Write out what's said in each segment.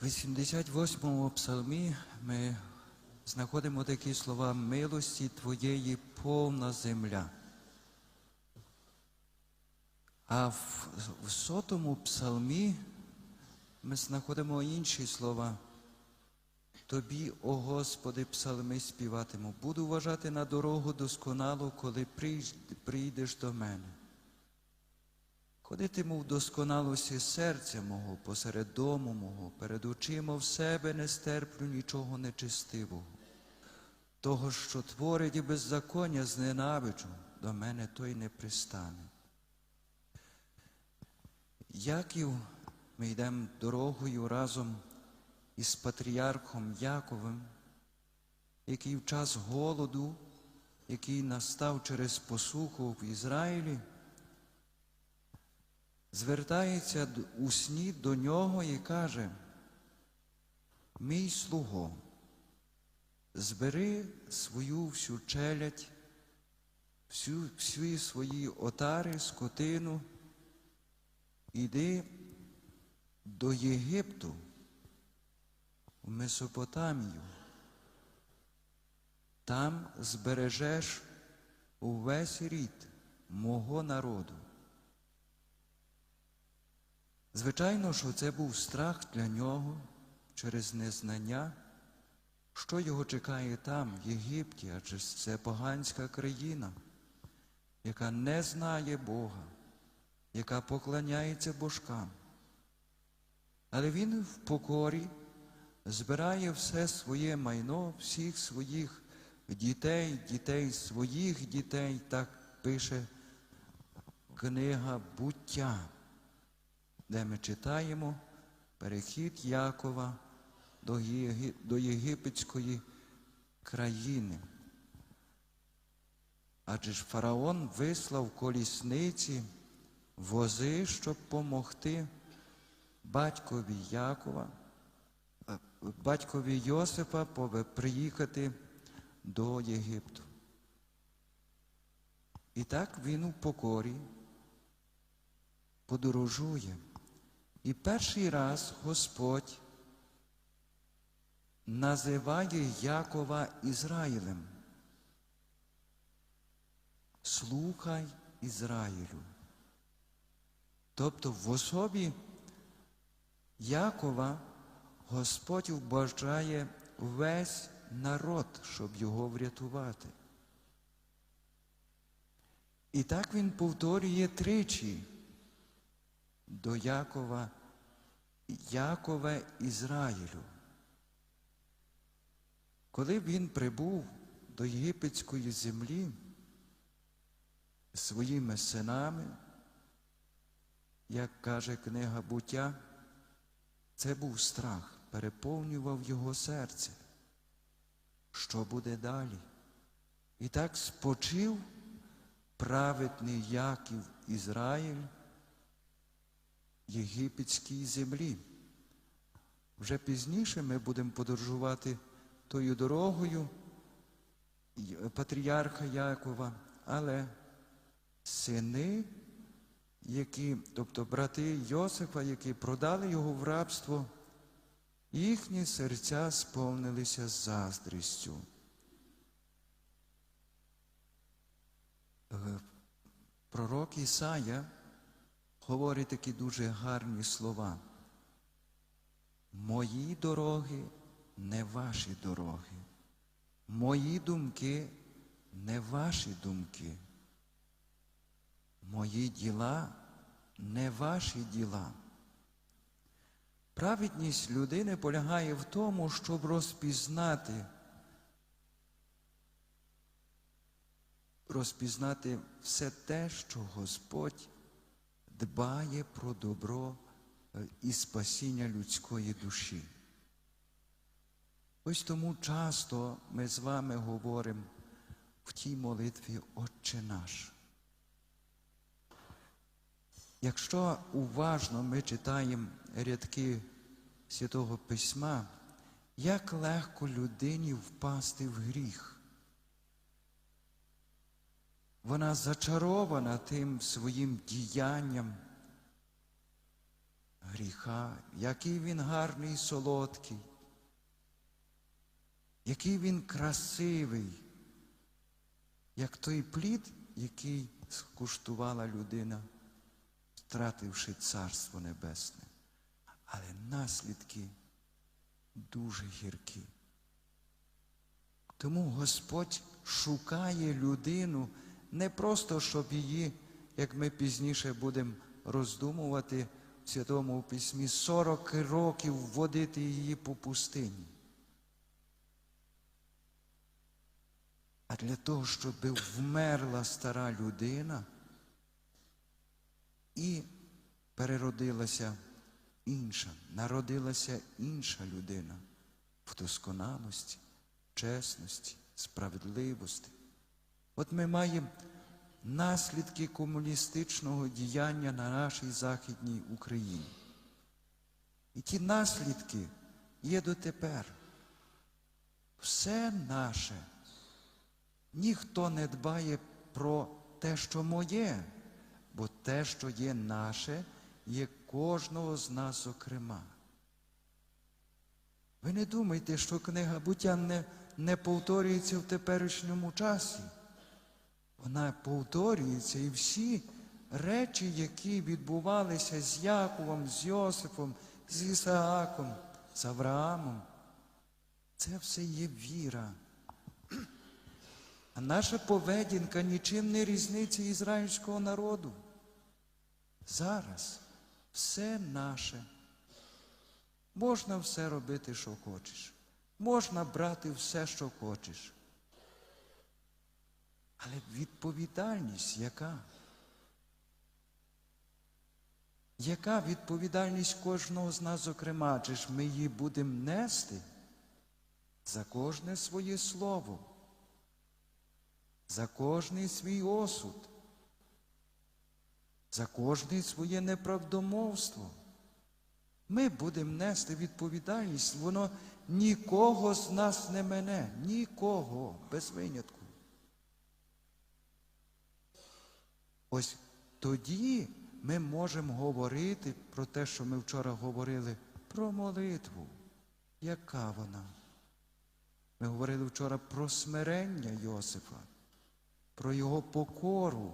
В 88-му псалмі ми знаходимо такі слова милості Твоєї повна земля. А в, в сотому псалмі ми знаходимо інші слова. Тобі, о Господи, псалми співатиму. Буду вважати на дорогу досконалу, коли прийдеш до мене. Ходитиму в досконалості серця мого, посеред дому мого, перед очима в себе не стерплю нічого нечистивого. Того, що творить і беззаконня зненавиджу, до мене той не пристане. Яків ми йдемо дорогою разом із патріархом Яковим, який в час голоду, який настав через посуху в Ізраїлі, звертається у сні до нього і каже, мій слуго, збери свою всю челядь, всю, всі свої отари, скотину, іди до Єгипту, в Месопотамію. Там збережеш увесь рід мого народу. Звичайно, що це був страх для нього через незнання, що його чекає там, в Єгипті, адже це поганська країна, яка не знає Бога, яка поклоняється божкам. Але він в покорі збирає все своє майно, всіх своїх дітей, дітей своїх дітей, так пише книга буття, де ми читаємо перехід Якова до, Єги- до єгипетської країни. Адже ж фараон вислав колісниці, вози, щоб помогти батькові Якова, е, батькові Йосипа приїхати до Єгипту. І так він у покорі подорожує. І перший раз Господь називає Якова Ізраїлем. Слухай Ізраїлю. Тобто в особі Якова Господь вбажає весь народ, щоб його врятувати. І так він повторює тричі до Якова, Якове Ізраїлю. Коли він прибув до єгипетської землі своїми синами, як каже книга буття, це був страх, переповнював його серце. Що буде далі? І так спочив праведний Яків Ізраїль єгипетській землі. Вже пізніше ми будемо подорожувати тою дорогою патріарха Якова, але сини, які, тобто брати Йосифа, які продали його в рабство, їхні серця сповнилися заздрістю. Е, Пророк Ісая говорить такі дуже гарні слова. Мої дороги не ваші дороги, мої думки не ваші думки, мої діла не ваші діла. Праведність людини полягає в тому, щоб розпізнати, розпізнати все те, що Господь дбає про добро е, і спасіння людської душі. Ось тому часто ми з вами говоримо в тій молитві Отче наш. Якщо уважно ми читаємо рядки Святого Письма, як легко людині впасти в гріх. Вона зачарована тим своїм діянням, гріха, який він гарний і солодкий, який він красивий, як той плід, який скуштувала людина, втративши Царство Небесне. Але наслідки дуже гіркі. Тому Господь шукає людину не просто, щоб її, як ми пізніше будемо роздумувати в Святому Письмі, 40 років водити її по пустині. А для того, щоб вмерла стара людина і переродилася інша, народилася інша людина в досконалості, чесності, справедливості. От ми маємо наслідки комуністичного діяння на нашій Західній Україні. І ті наслідки є дотепер. Все наше. Ніхто не дбає про те, що моє, бо те, що є наше, є кожного з нас окрема. Ви не думайте, що книга буття не, не повторюється в теперішньому часі. Вона повторюється і всі речі, які відбувалися з Яковом, з Йосифом, з Ісааком, з Авраамом, це все є віра. А наша поведінка нічим не різниця ізраїльського народу. Зараз все наше. Можна все робити, що хочеш. Можна брати все, що хочеш. Але відповідальність яка? Яка відповідальність кожного з нас, зокрема, чи ж ми її будемо нести за кожне своє слово, за кожний свій осуд, за кожне своє неправдомовство? Ми будемо нести відповідальність, воно нікого з нас не мене, нікого, без винятку. Ось тоді ми можемо говорити про те, що ми вчора говорили, про молитву. Яка вона? Ми говорили вчора про смирення Йосифа, про його покору,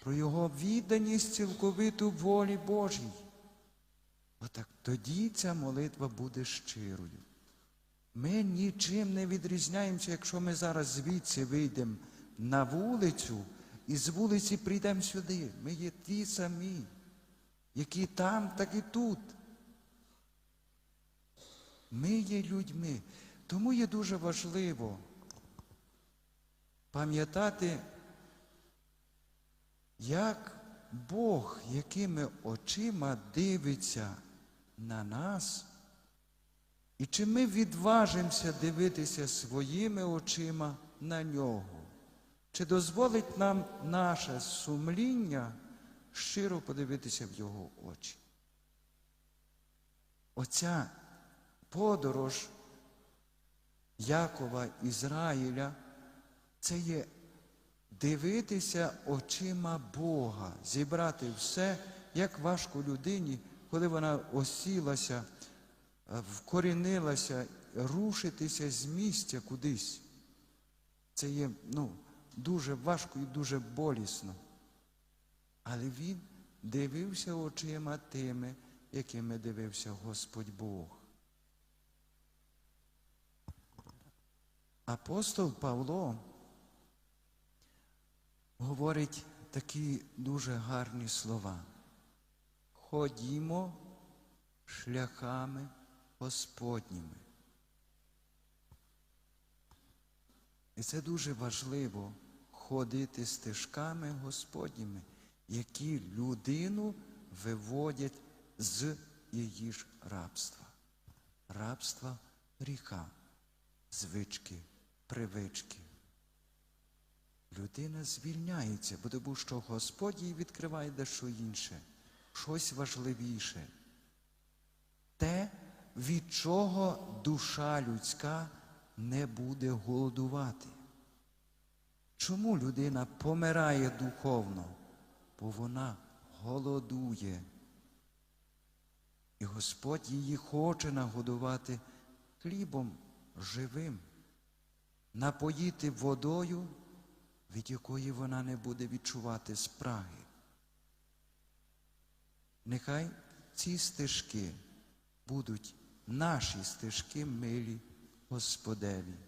про його відданість цілковиту волі Божій. Отак тоді ця молитва буде щирою. Ми нічим не відрізняємося, якщо ми зараз звідси вийдемо на вулицю і з вулиці прийдемо сюди. Ми є ті самі, які там, так і тут. Ми є людьми. Тому є дуже важливо пам'ятати, як Бог, якими очима дивиться на нас, і чи ми відважимося дивитися своїми очима на нього? Чи дозволить нам наше сумління щиро подивитися в його очі? Оця подорож Якова Ізраїля це є дивитися очима Бога, зібрати все, як важко людині, коли вона осілася, вкорінилася, рушитися з місця кудись. Це є, ну, дуже важко і дуже болісно. Але він дивився очима тими, якими дивився Господь Бог. Апостол Павло говорить такі дуже гарні слова. Ходімо шляхами Господніми. І це дуже важливо ходити стежками Господніми, які людину виводять з її ж рабства, рабства гріха, звички, привички. Людина звільняється, бо тому що Господь їй відкриває дещо інше, щось важливіше. Те, від чого душа людська не буде голодувати. Чому людина помирає духовно? Бо вона голодує. І Господь її хоче нагодувати хлібом живим, напоїти водою, від якої вона не буде відчувати спраги. Нехай ці стежки будуть наші стежки милі Господеві.